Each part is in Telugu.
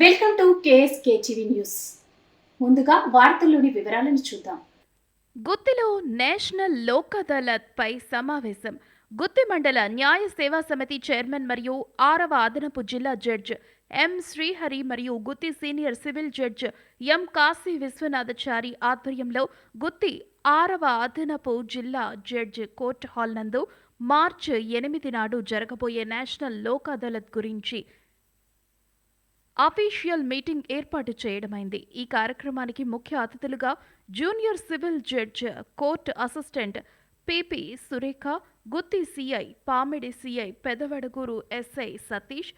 Welcome to KSK TV news. ముందుగా వార్తల్లోని వివరాలను చూద్దాం. గుత్తిలో నేషనల్ లోక్ అదాలత్ పై సమావేశం. గుత్తి మండల న్యాయ సేవా సమితి చైర్మన్ మరియు ఆరవ అదనపు జిల్లా జడ్జ్ ఎం శ్రీహరి మరియు Gutti senior civil judge M Kashi Vishwanathachari ఆధ్వర్యంలో గుత్తి ఆరవ అదనపు జిల్లా జడ్జ్ కోర్టు హాల్ నందు మార్చి ఎనిమిది నాడు జరగబోయే నేషనల్ లోక్ అదాలత్ గురించి అఫీషియల్ మీటింగ్ ఏర్పాటు చేయడమైంది. ఈ కార్యక్రమానికి ముఖ్య అతిథులుగా junior civil judge court assistant PP Surekha Gutti CI Pamidi CI Pedavadaguru SI Satish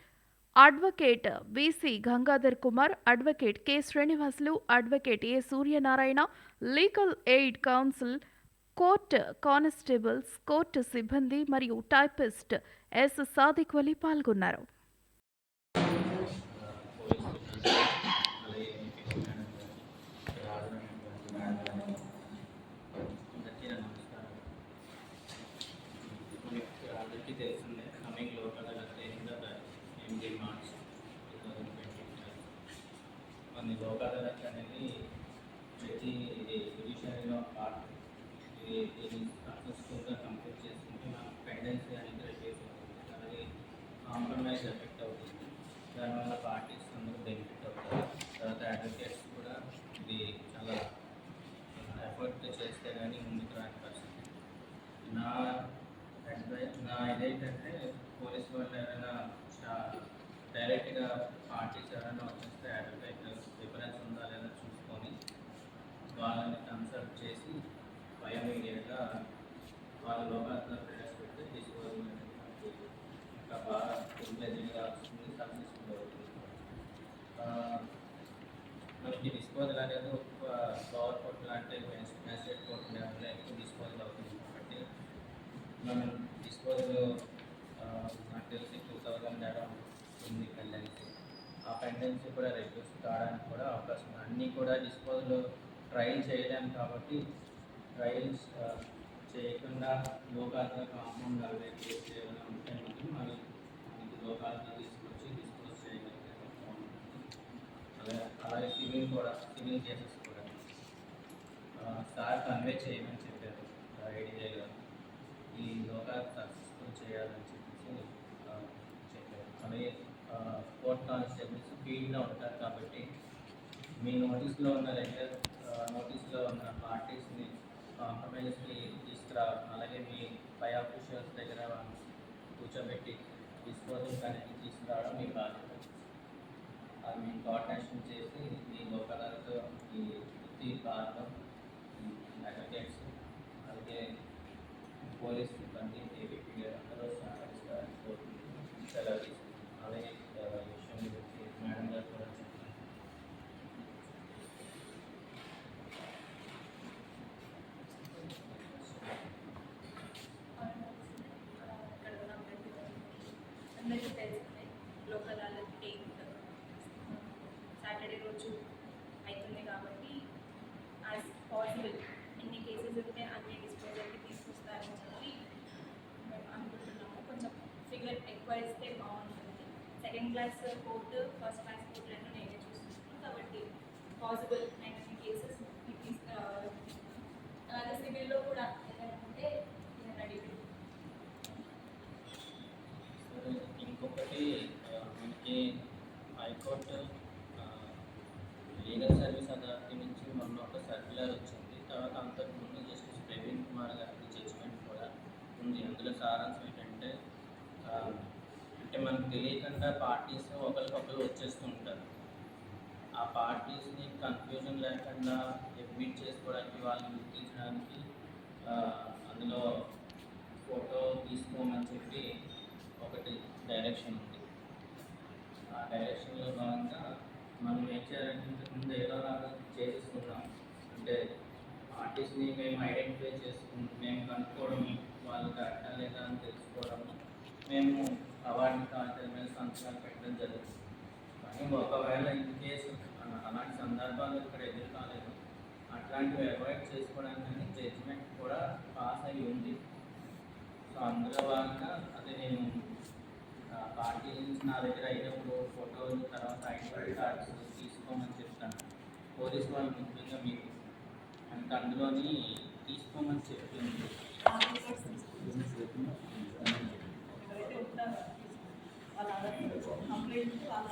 advocate VC Gangadhar Kumar advocate K Srinivasulu advocate A Suryanarayana legal aid council court constables court సిబ్బంది మరియు టైపిస్ట్ ఎస్ సాదిక్ వలి పాల్గొన్నారు అందరికీ నా నమస్కారం మనకి అందరికీ తెలిసిందే కమింగ్ లోకల్ అదాలత్ ఎనిమిది మార్చ్ టూ థౌజండ్ ట్వంటీ మన లోక్ అనేది ప్రతి ఇది జుడిషియరీలో పార్ట్ సక్సెస్ఫుల్గా కంప్లీట్ చేసుకుంటే మనకు పెండెన్సీ అనేది రిలీజ్ అవుతుంది అలాగే కాంప్రమైజ్ ఎఫెక్ట్ అవుతుంది. దానివల్ల పార్టీస్ అందరూ బెనిఫిట్ అవుతారు. తర్వాత అడ్వకేట్స్ కూడా ఇది చాలా ఎఫర్ట్ చేస్తే కానీ ముందుకు రాని పరిస్థితి. నా అడ్వైస్ నా ఇదేంటంటే పోలీస్ వాళ్ళు ఎవరైనా డైరెక్ట్గా పార్టీస్ ఎవరైనా వచ్చేస్తే అడ్వకేట్ డిఫరెన్స్ ఉందా లేదా చూసుకొని వాళ్ళని కన్సల్ట్ చేసి భయం వాళ్ళ వాళ్ళ లోకాలను ప్రవేశపెడితే తీసుకోవాలి ఇంకా బాగా ఫుల్గా వస్తుంది సక్సెస్ఫుల్ అవుతుంది మనకి డిస్పోజల్ అనేది ఒక పవర్ కోర్ట్ లాంటి మ్యాజిస్ట్రేట్ కోర్ట్ లెవెల్లో ఎక్కువ డిస్పోజల్ అవుతుంది కాబట్టి మనం డిస్పోజల్ నాకు తెలిసి టూ థౌజండ్ అరౌండ్ ఉంది పెండెన్సీ ఆ పెండెన్సీ కూడా రెడ్యూస్ కావడానికి కూడా అవకాశం అన్నీ కూడా డిస్పోజల్ ట్రయల్ చేయలేము కాబట్టి ట్రయల్స్ చేయకుండా లోకాలుగా కాంపౌండ్ అవే కేసు చేయాలని ఉంటే మరి అవి మనకి లోకాలుగా తీసుకొచ్చి డిస్పోజ్ చేయగలిగే అలాగే అలాగే సివిల్ కూడా సివిల్ కేసెస్ కూడా. సార్ కన్వే చేయమని చెప్పారు ఐడియా గారు. ఈ లోకాలు సక్సెస్ఫుల్ చేయాలని చెప్పేసి చెప్పారు. అలాగే కోర్ట్ కానిస్టేబుల్స్ ఫీల్డ్లో ఉంటారు కాబట్టి మీ నోటీస్లో ఉన్న రెగ్యులర్ నోటీస్లో ఉన్న పార్టీస్ని కాంప్రమైజ్కి తీసుకురా అలాగే మీ పై ఆఫీషియల్స్ దగ్గర కూర్చోబెట్టి డిస్పోజల్ కనెక్ట్ తీసుకురావడం మీ బాధ్యత. అది మేము కోఆర్డినేషన్ చేసి మీ లోకలతో ఈ వృత్తి భాగం అడ్వకేట్స్ అలాగే పోలీస్ అందరికీ తెలిసిందే లోకల్ అదాలత్ డేట్ సాటర్డే రోజు అవుతుంది కాబట్టి యాజ్ పాసిబుల్ ఎన్ని కేసెస్ ఉంటే అన్ని డిస్పోజల్కి తీసుకొస్తారని చెప్పి మేము అనుకుంటున్నాము కొంచెం ఫిగర్ ఎక్కువ ఇస్తే బాగుంటుంది second class court first class court రెండు నేనే చూస్తున్నాను కాబట్టి పాసిబుల్ ఇంకొకటి మనకి హైకోర్టు లీగల్ సర్వీస్ అథారిటీ నుంచి మొన్న ఒక సర్క్యులర్ వచ్చింది. తర్వాత అంతకు ముందు జస్టిస్ ప్రవీణ్ కుమార్ గారి జడ్జిమెంట్ కూడా ఉంది. అందులో సారాంశం ఏంటంటే అంటే మనకు తెలియకుండా పార్టీస్ ఒకరికొకరు వచ్చేస్తూ ఉంటారు ఆ పార్టీస్ని కన్ఫ్యూజన్ లేకుండా అడ్మిట్ చేసుకోవడానికి వాళ్ళని గుర్తించడానికి అందులో ఫోటో తీసుకోమని చెప్పి ఒకటి డైరెక్షన్ ఉంది. ఆ డైరెక్షన్లో భాగంగా మనం ఏం చేయాలంటే ఇంతకుముందు ఏదో లాగా చేసేసుకున్నాం అంటే ఆర్టిస్ట్ని మేము ఐడెంటిఫై చేసుకుంటూ మేము కనుక్కోవడం వాళ్ళు కరెక్టా లేదా అని తెలుసుకోవడం మేము అవార్డు కార్డు మీద సంతకాలు పెట్టడం జరుగుతుంది. కానీ ఒకవేళ ఇన్ కేసు అలాంటి సందర్భాలు ఇక్కడ ఎదురు కాలేదు. అట్లాంటివి అవాయిడ్ చేసుకోవడానికి జడ్జిమెంట్ కూడా పాస్ అయి ఉంది. సో అందులో భాగంగా అది నేను పార్టీస్ నా దగ్గర అయినప్పుడు ఫోటోలు తర్వాత ఐడెంటిటీ కార్డ్స్ తీసుకోమని చెప్తాను. పోలీస్ వాళ్ళు ముఖ్యంగా మీకు మనకు అందులోని తీసుకోమని ఉంటారో వాళ్ళ కంప్లైంట్ వాళ్ళ